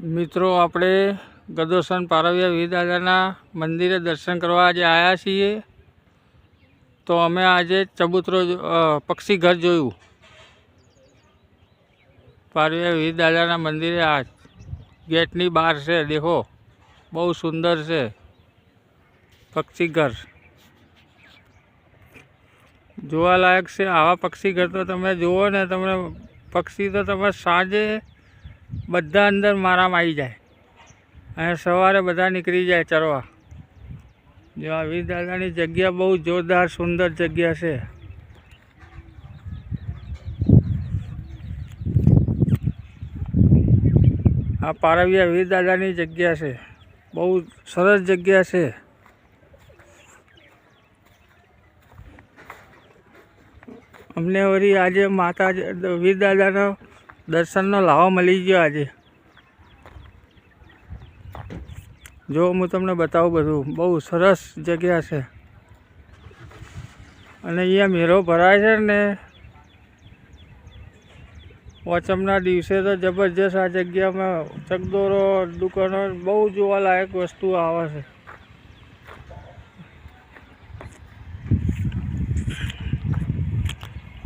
મિત્રો, આપણે ગદોસન પારવિયા વી મંદિરે દર્શન કરવા આજે આવ્યા છીએ. તો અમે આજે ચબૂતરો પક્ષી ઘર જોયું. પારવિયા વી દાદાના મંદિરે આ ગેટની બહાર છે, દેખો. બહુ સુંદર છે. પક્ષી ઘર. જોવાલાયક છે આવા પક્ષી ઘર તો તમે જુઓ ને, તમને પક્ષી તો તમે સાંજે બધા અંદર મારામાં આવી જાય. અને સવારે બધા નીકળી જાય ચરવા. જો આ વીર દાદાની જગ્યા બહુ જોરદાર, સુંદર જગ્યા છે. આ પારવિયા વીર દાદાની જગ્યા છે. બહુ સરસ જગ્યા છે. અમને વળી આજે માતા વીર દાદાનો દર્શનનો લાવો મળી ગયો આજે. જો, હું તમને બતાવું બધું. બહુ સરસ જગ્યા છે. અને અહીંયા મેળો ભરાય છે ને, વચમના દિવસે તો જબરજસ્ત આ જગ્યામાં ચકદોરો, દુકાનો, બહુ જોવાલાયક વસ્તુ આવે છે.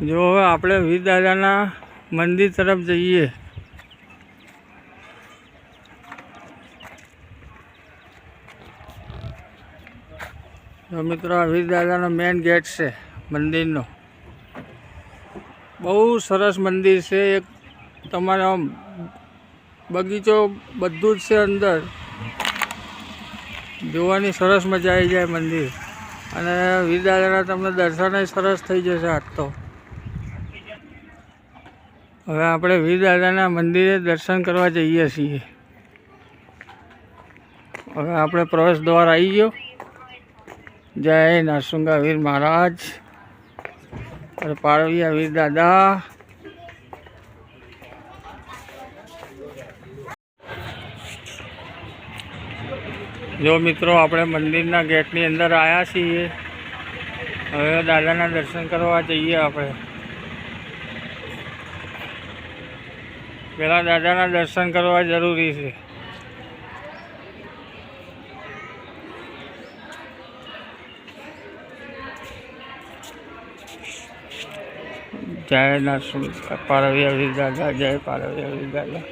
જો, હવે આપણે વીર દાદાના મંદિર તરફ જઈએ. મિત્રો આ વીર દાદાનો મેઇન ગેટ છે મંદિરનો. બહુ સરસ મંદિર છે. એક તમારે આમ બગીચો બધું જ છે અંદર. જોવાની સરસ મજા આવી જાય મંદિર. અને વીર દાદાના તમને દર્શન સરસ થઈ જશે આજ તો. હવે આપણે વીર દાદાના મંદિરે દર્શન કરવા જઈએ છીએ. હવે આપણે પ્રવેશ દ્વાર આવી ગયો. જય નરસુંગા વીર મહારાજ. અરે પારવિયા વીર દાદા જો મિત્રો, આપણે મંદિરના ગેટની અંદર આવ્યા છીએ. હવે દાદાના દર્શન કરવા જઈએ આપણે. પહેલાં દાદાના દર્શન કરવા જરૂરી છે. જય ના પારવિયા વીર દાદા જય પારવી દાદા.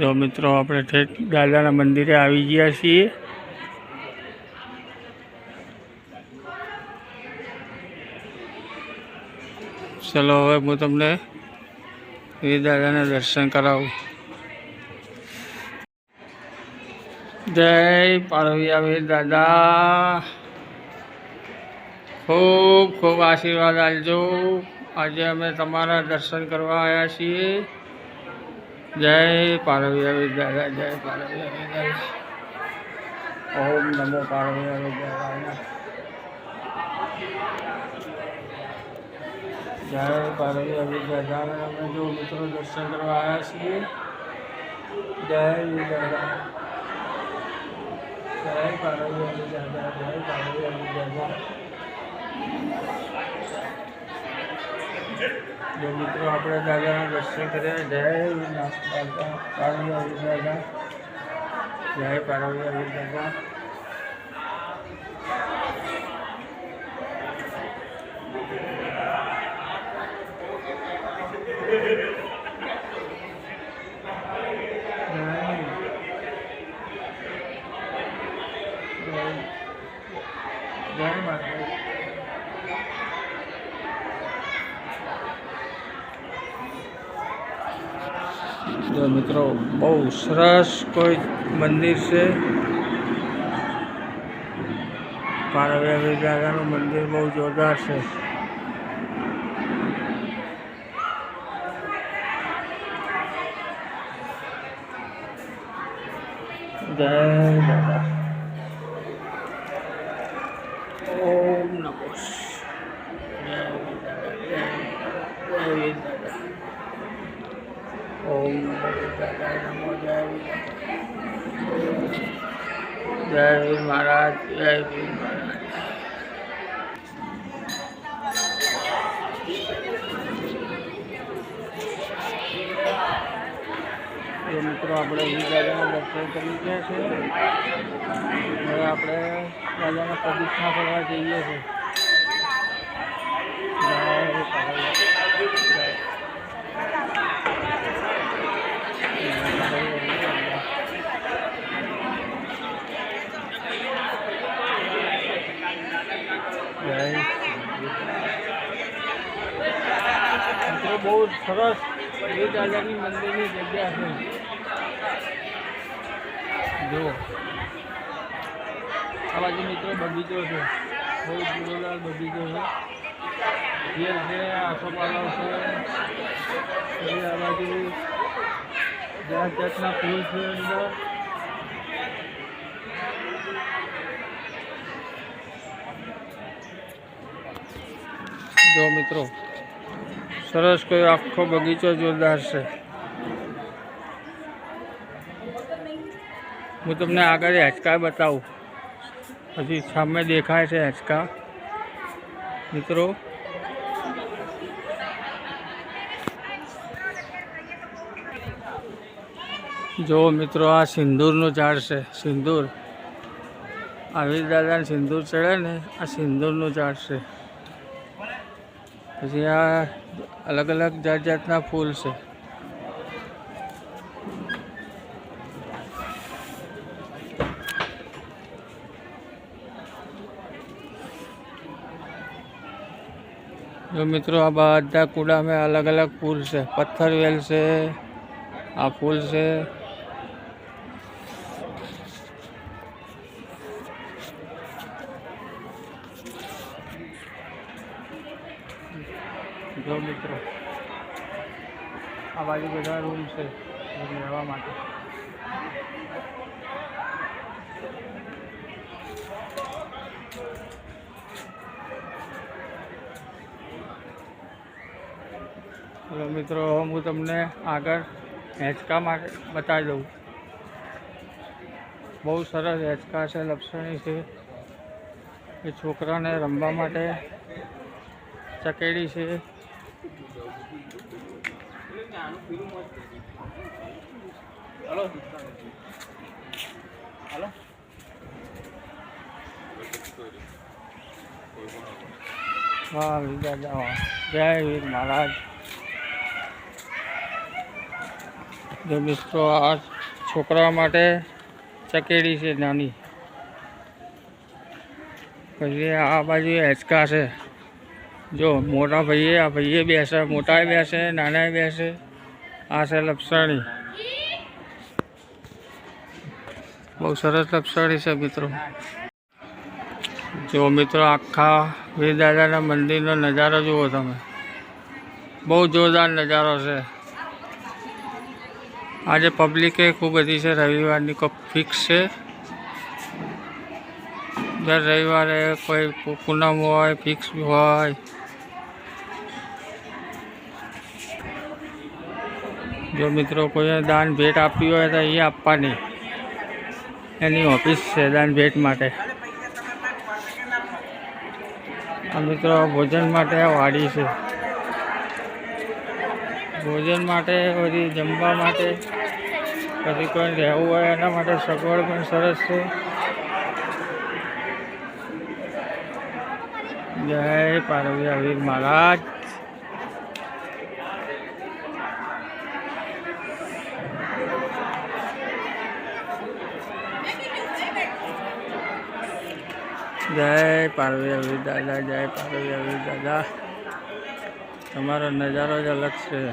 જો મિત્રો, આપણે ઠેઠ દાદાના મંદિરે આવી ગયા છીએ. ચલો, હવે હું તમને વીર દાદાના દર્શન કરાવું. જય પારવિયા વીર દાદા. ખૂબ ખૂબ આશીર્વાદ આપજો. આજે અમે તમારા દર્શન કરવા આવ્યા છીએ. જય પારવિયા દાદા જય પારવિયા દાદા ઓમ નમો પારવિયા દાદા જય પારવિયા દાદા અમે જો મિત્રો દર્શન કરવા આવ્યા છીએ. જય દાદા જય પારવિયા દાદા જય પારવિયા દાદા જો મિત્રો, આપણે દાદાના દર્શન કર્યા. જય દાદા પારવિયા વીર દાદા. જય પારવી આવી દાદા જય જય માતા જો મિત્રો બહુ સરસ કોઈ મંદિર છે. પારવ્યા વીર દાદાનું મંદિર બહુ જોરદાર છે. જય દાદા ઓમ નમો જય વીર દાદા જય જય વીર દાદા ઓમ જય વીર મહારાજ, જય વીર મહારાજ. તો મિત્રો, આપણે દાદાના દર્શન કરી ગયા છે. હવે આપણે દાદાના પ્રદક્ષિણા ફરવા જઈએ છીએ જય કાળિયા. જય. મિત્રો બહુ સરસ વીર દાદાની મંદિરની જગ્યા છે. જો આ બાજુ મિત્રો બગીચો છે. બહુ જુદોદાર બગીચો છે. ઘેર છે આસોપાલવ છે. આ બાજુ જાત જાતના ફૂલ છે અંદર. જો મિત્રો. સરસ કોઈ આખો બગીચો જોરદાર છે. હું તમને આગળ હેચકા બતાવું. પછી સામે દેખાય છે હેચકા. મિત્રો. જો મિત્રો, આ સિંદૂરનું ઝાડ છે, સિંદૂર. આવી દાદાને સિંદૂર ચડે ને, આ સિંદૂરનું ઝાડ છે. પછી આ અલગ અલગ જાત જાતના ફૂલ છે જો મિત્રો આ બધા કુડામાં અલગ અલગ ફૂલ છે પથ્થરવેલ છે આ ફૂલ છે બધા રૂમ છે રહેવા માટે. ચલો મિત્રો, હું તમને આગળ હેંચકા માટે બતાવી દઉં. બહુ સરસ હેંચકા છે, લપસણી છે. એ છોકરાને રમવા માટે ચકેડી છે. વાહ વીર દાદા વાહ જય વીર મહારાજ જો મિત્રો આ છોકરા માટે ચકેડી છે નાની પછી આ બાજુ હેચકા છે જો મોટા ભાઈએ આ ભાઈએ બેસે મોટાએ બેસે નાનાએ બેસે આ છે લપસણી. બહુ સરસ લપસણી છે મિત્રો. જો મિત્રો આખા વીર દાદાના મંદિરનો નજારો જુઓ તમે. બહુ જોરદાર નજારો છે. આજે પબ્લિકે ખૂબ બધી છે. રવિવારની કોઈ ફિક્સ છે. દર રવિવારે કોઈ પૂનમ હોય ફિક્સ હોય જો મિત્રો કોઈએ દાન ભેટ આપવી હોય તો અહીંયા આપવાની. એની ઓફિસ છે દાન ભેટ માટે. આ મિત્રો ભોજન માટે વાડી છે. ભોજન માટે બધી જમવા માટે પછી કોઈ રહેવું હોય એના માટે સગવડ પણ સરસ છે. જય પાર્વતી મહારાજ. જય પાર્વતી દાદા, જય પાર્વતી વીર દાદા. તમારો નજારો જ અલગ છે.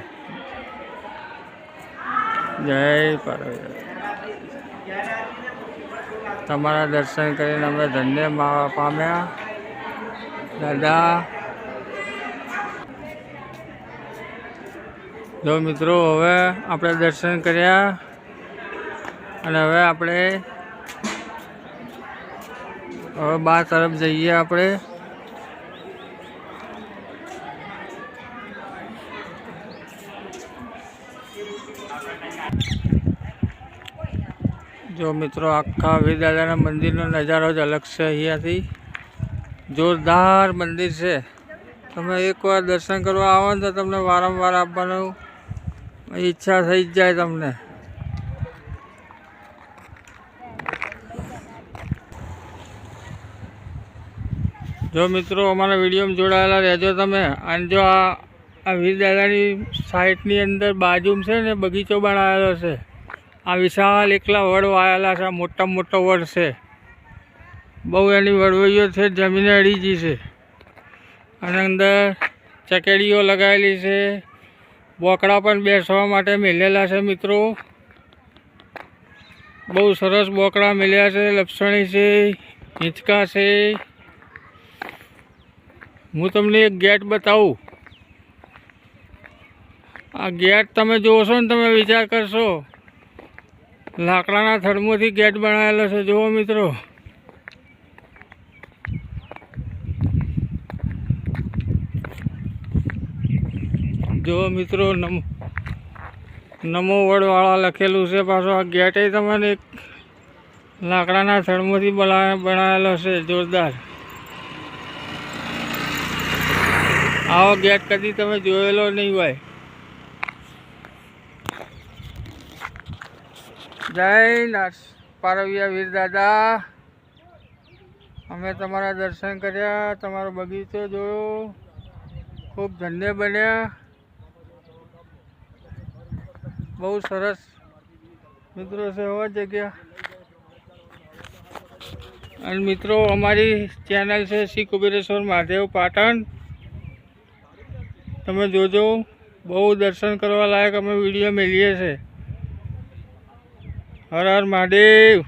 જય પાર્વતી. તમારા દર્શન કરીને અમે ધન્ય માવા પામ્યા. દાદા. જો મિત્રો, હવે આપણે દર્શન કર્યા. અને હવે આપણે હવે બાર તરફ જઈએ આપણે. જો મિત્રો, આખા વીર દાદાના મંદિરનો નજારો જ અલગ છે અહીંયાથી. જોરદાર મંદિર છે. તમે એકવાર દર્શન કરવા આવો ને તો તમને વારંવાર આપવાનું ઈચ્છા થઈ જ જાય તમને. જો મિત્રો, અમારા વિડીયોમાં જોડાયેલા રહેજો તમે. અને જો આ આ વીર દાદાની સાઈડની અંદર બાજુમાં છે ને બગીચો બનાવેલો છે. આ વિશાળ એકલા વડ વાયેલા છે મોટા મોટો વડ છે. બહુ એની વડવઈઓ છે, જમીને અડીજી છે. અને અંદર ચકેડીઓ લગાવેલી છે. બોકડા પણ બેસવા માટે મેલેલા છે, મિત્રો. બહુ સરસ બોકડા મેલ્યા છે, લપસણી છે, હિંચકા છે. હું તમને એક ગેટ બતાવું. આ ગેટ તમે જોશો ને તમે વિચાર કરશો. લાકડાના થડમાંથી ગેટ બનાવેલો છે. જુઓ મિત્રો. જુઓ મિત્રો, નમ, નમો વડવાળા લખેલું છે પાછો. આ ગેટે તમને એક લાકડાના થડમાંથી બના, બનાવેલો છે. જોરદાર. આવો ગેટ કદી તમે જોયેલો નહીં હોય. જય પારવિયા વીર દાદા. અમે તમારા દર્શન કર્યા, તમારો બગીચો જોયો. ખૂબ ધન્ય બન્યા. બહુ સરસ મિત્રો છે એવા જગ્યા. અને મિત્રો અમારી ચેનલ છે શ્રી કુબેરેશ્વર મહાદેવ પાટણ. તમે જોજો, બહુ દર્શન કરવા લાયક અમે વીડિયો મેળીએ છીએ. હર હર મહાદેવ.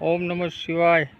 ઓમ નમઃ શિવાય.